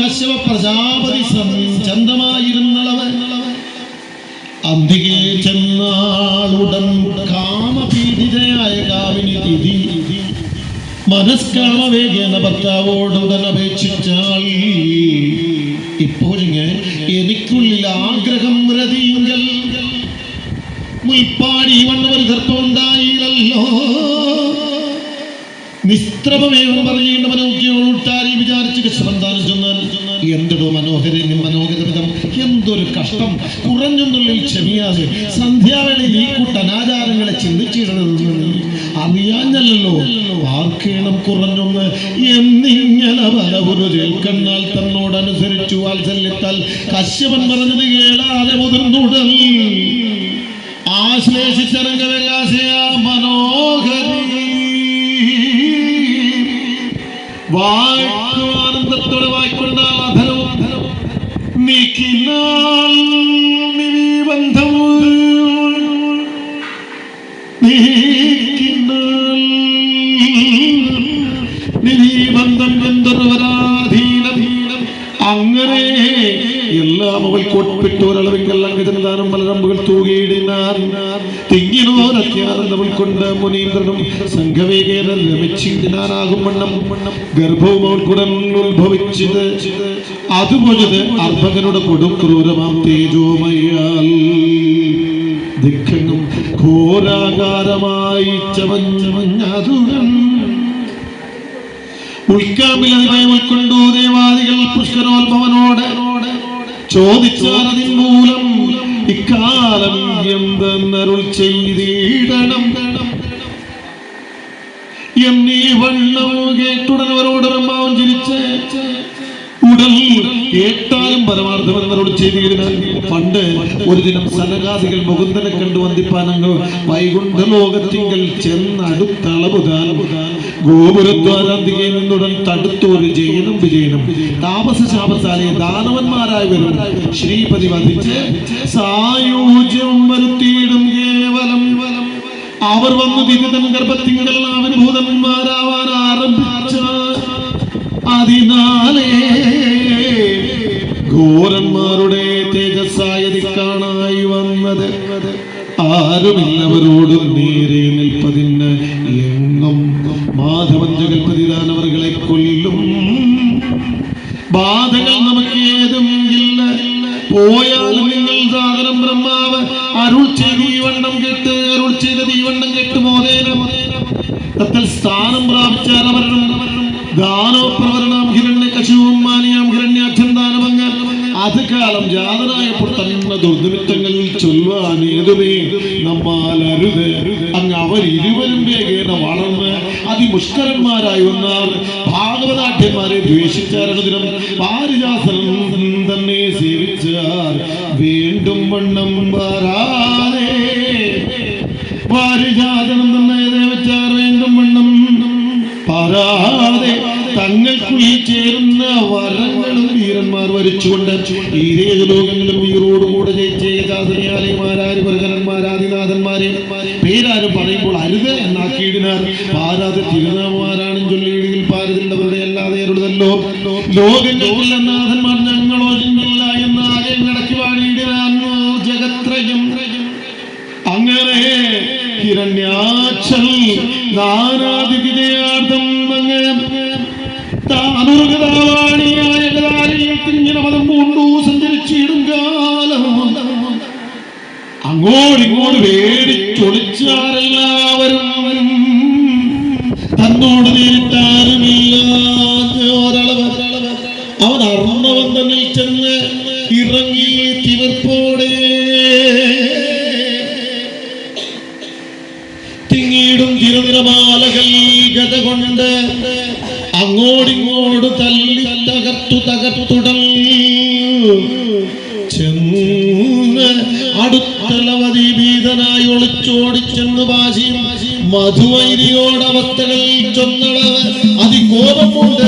കശ്യപ പ്രജാപതി ചന്തമായിരുന്നളവൻ. അന്തികെ ചെന്നാളുടൻ കാമപീഡിതയായ കാവിനി തിഥി. മനസ്കാമവേഗേന ഭർത്താവോടുടൻ അപേക്ഷിച്ചാൽ ഇപ്പോഴിങ്ങ് നിസ്ത്രമേവം പറയേണ്ട മനോജ്ഞോട്ടാരി വിചാരിച്ച് കൃഷ്ണന്താനം ചെന്നാൽ എന്തൊരു മനോഹരം മനോഹരവിധം എന്തൊരു കഷ്ടം. കുറഞ്ഞൊന്നുള്ളിൽ ക്ഷമിയാതെ സന്ധ്യാവേളയിൽ ഈ കൂട്ടനാചാരങ്ങളെ ചിന്തിച്ചിടണമെന്ന് നീ അറിയാഞ്ഞല്ലോ ആർക്കേണം കുറഞ്ഞൊന്ന് എന്നിങ്ങനെ പലവരു കേൾക്കണ്ണാൽ തന്നോടനുസരിച്ചു വാത്സല്യത്താൽ കശ്യപൻ പറഞ്ഞത് കേളാതെ മുതിർന്നുടൽ ആശ്ലേഷിച്ചരംഗവികാസയ മനോഹരി വായ്ക്കു ആനന്ദത്തോടെ വായ്ക്കൊണ്ടാൽ അധരവും നീക്കിനാൽ നിബന്ധവും നീക്കിനാൽ നിബന്ധം ഗന്ധർവരാധീനം അങ്ങനെ എല്ലാം അവൾ കോട്ട്പ്പെട്ടു അംഗജനദാനം പലരമ്പുകൾ തൂകിയിടിനാർ. തിങ്ങിനോരത്യാനന്ദം ഉൾക്കൊണ്ട് മുനീന്ദ്രനും സംഘവേഗേന രമിച്ചിനാനാകും വണ്ണം. ഗർഭവും അവൾക്കുടൻ ഉത്ഭവിച്ചത്. അതുപോയത് അർഭകനുടെ കൊടും തേജോമയാൽ. ദിക്കങ്ങും ഘോരാകാരമായി ചവഞ്ഞതുകൻ ഉൾക്കാമ്പിലതിമയം ഉൾക്കൊണ്ടു ദേവാദികൾ പുഷ്കരോത്ഭവനോട് ചോദിച്ചാൽ അതിൻ മൂലം ഇക്കാലം എന്തെന്നരുൾ ചെയ്തിടണം. എന്നീ വണ്ണം കേട്ടുടനവരോട് ബ്രഹ്മാവൻ ചിരിച്ച് ഉടൽ കേട്ടാലും പരമാർത്ഥമെന്നരോട് ചെയ്തിരുന്ന. പണ്ട് ഒരു ദിനം സനകാദികൾ മുകുന്ദനെ കണ്ടു വന്ദിപ്പാനങ്ങ് വൈകുണ്ഠ ലോകത്തിങ്കൽ ചെന്നടുത്തളവുതാൻ ഗോപുരദ്വാരാന്തികയിൽ നിന്നുടൻ തടുത്തൊരു ജയനും വിജയനും. താപസ ശാപസാലെ ദാനവന്മാരായി വരും ശ്രീപതി വധിച്ച് സായൂജ്യം വരുത്തിയിടും കേവലം. അവർ വന്നു തിരുതൻ ഗർഭത്തിങ്കൽ അവനുഭൂതന്മാരാവാൻ ആരംഭിച്ച അതിനാലേ പൂരന്മാരുടെ തേജസ്സായതി കാണായി വന്നത്. ആരുമില്ലവരോടും നേരെ നിൽപ്പതിന് എങ്ങും മാധവൻ ജഗൽപതിദാൻ അവർകളെ കൊല്ലും. ബാധകൾ നമുക്ക് ഏതും ഇല്ല പോയാൽ നിങ്ങൾ സാധനം ബ്രഹ്മാവ് അരുൾ ചെയ്ത് തീവണ്ണം കെട്ട് അരുൾ ചെയ്ത് തീവണ്ണം കെട്ട് മോദേനം. തത്തിൽ സ്ഥാനം പ്രാപിച്ചാൽ അവരുടെ ദാനോപ്രവരണം ഹിരണ്യ കശുവും മാനിയാം ഹിരണ്യാക്ഷ അത് കാലം ജാതനായപ്പോൾ തന്നെ ദുർനിമിത്തങ്ങളിൽ ചൊല്ലുവാൻ ഏതുമേ? നമ്മാൽ അരുത് അങ്ങ് അവർ ഇരുവരും വേഗേന വളർന്ന് അതിമുഷ്കരന്മാരായി വന്നാൽ ഭാഗവതാഠ്യന്മാരെ ദ്വേഷിച്ചാരണതിനും പാരിജാസനം തന്നെ സേവിച്ചാൽ വീണ്ടും വണ്ണം വരാതെ പാരിജാതനം തന്നെ സേവിച്ചാൽ വീണ്ടും വണ്ണം തങ്ങൾക്കുള്ളിൽ ചേരുന്ന വരങ്ങളും വീരന്മാർ വരിച്ചുകൊണ്ട് ഈ ലോകങ്ങളിലും വീറോടുകൂടെ ജയിച്ചേജാതനയാലയമാരാര് വർഗനന്മാരാദിനാഥന്മാരെ പേരാരും പറയുമ്പോൾ അരുത് എന്നാക്കിയിടിനാർ പാരാതെ തിരുനാമാരാണും ചൊല്ലിയിടുകിൽ പാരതില്ലവരുടെ അല്ലാതെ അരുതല്ലോ. ലോകങ്ങളിൽ നാഥന്മാർ ഞങ്ങളോ ചിന്നില്ല എന്നാകെ നടക്കി വാണിയിടിനാൻ ജഗത്രയും. അങ്ങനെ ഹിരണ്യാക്ഷൽ നാനാദിവിജയാർത്ഥം അങ്ങ് അങ്ങോട്ടിങ്ങോട്ട് വേടിച്ചൊളിച്ചാരെല്ലാവരും തന്നോട് നേരിട്ടാരുമില്ലാത്ത ഒരളവ് അവൻ അറുന്നവൻ തന്നെ ചെന്ന് ഇറങ്ങി തിവർപ്പോടെ തിങ്ങിയിടും തിരുനിറമാലകൾ ഗത കൊണ്ട് അങ്ങോടിങ്ങോട് തല്ലി തകർത്തു തകർത്തുടൽ ചെന്ന് അടുത്തലവതി ഭീതനായി ഒളിച്ചോടിച്ചെന്ന് വാശി മധുവൈരിയോടവസ്ഥകൾ ചൊന്നളവ് അതികോപം കൊണ്ട്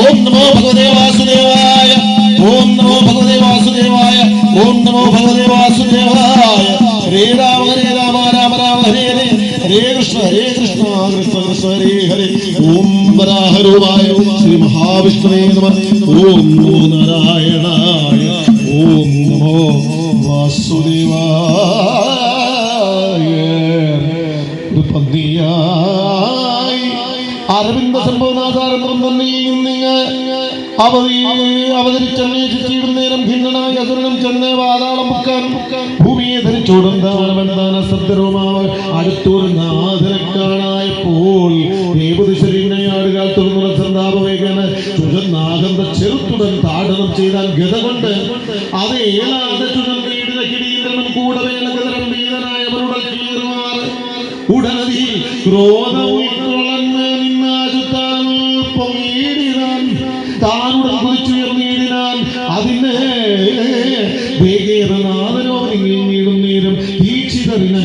ഓം നമോ ഭഗവതേ വാസുദേവായ ഓം നമോ ഭഗവതേ വാസുദേവായ ഓം നമോ ഭഗവതേ വാസുദേവായ. ഹരേ രാമ ഹരേ കൃഷ്ണ ഹരേ കൃഷ്ണ കൃഷ്ണ കൃഷ്ണ ഹരേ ഹരേ. ഓം വരാഹരൂപായ ശ്രീ മഹാവിഷ്ണുവേ നമ. ഓം നമോ നാരായണായ ഓം നമോ വാസുദേവായ. ഒരു പന്തിയായി അരവിന്ദ നിങ്ങൾ അവധി അവതരിച്ചന്വേഷിച്ചിടും നേരം ഭിന്നനായ അസുരനും ചെന്ന് വാതാളം മുക്കാൻ ഭൂമിയെ ധരിച്ചോടും ദാനമെന്താന സദ്രവുമാവ് അടുത്തൊരു നാഥനെ കാണായപ്പോൾ ദേവതി ശരീരയാടുകൾ തുറന്നുള്ള സന്താപവേഗന ചുഴന്നാകന്ത ചെറുത്തുടൻ താടനം ചെയ്താൽ ഗത കൊണ്ട് അത് ഏലാതെ ചുഴൻ വീടിന കിരീന്ദ്രനും കൂടെ വേലകതരം വീരനായവരുടെ കീറുമാറ്. ഉടനടി ക്രോധമുളന്ന് വേഗേറനാഥനോ നീങ്ങിയിടും നേരം ദീക്ഷിതറിന്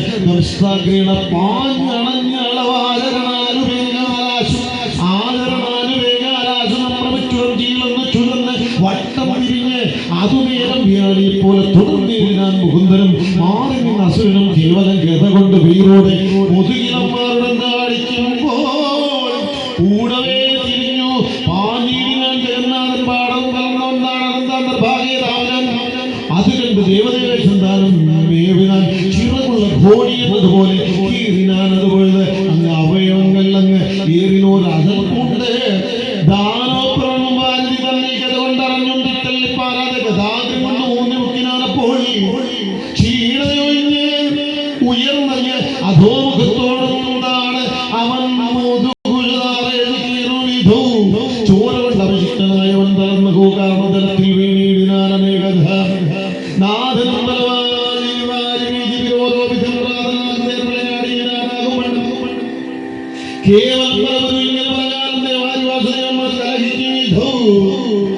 അസുരനും കേവലം ഗത കൊണ്ട് മുതുകിലന്മാരുടെ എന്നതുപോലെ കീറിനാൻ അതുപോലെ അങ്ങ് അവയവങ്ങൾ അങ്ങ് ഏറിനോട് അകൽക്കൊണ്ട് ദാനോപ്രമം വാരി തന്നെ ഗത കേവലം ബലവതു ഇങ്ങനെ പറഞ്ഞാലും ദേവാരി വാസുദേവന്മാർ കലഹിച്ചു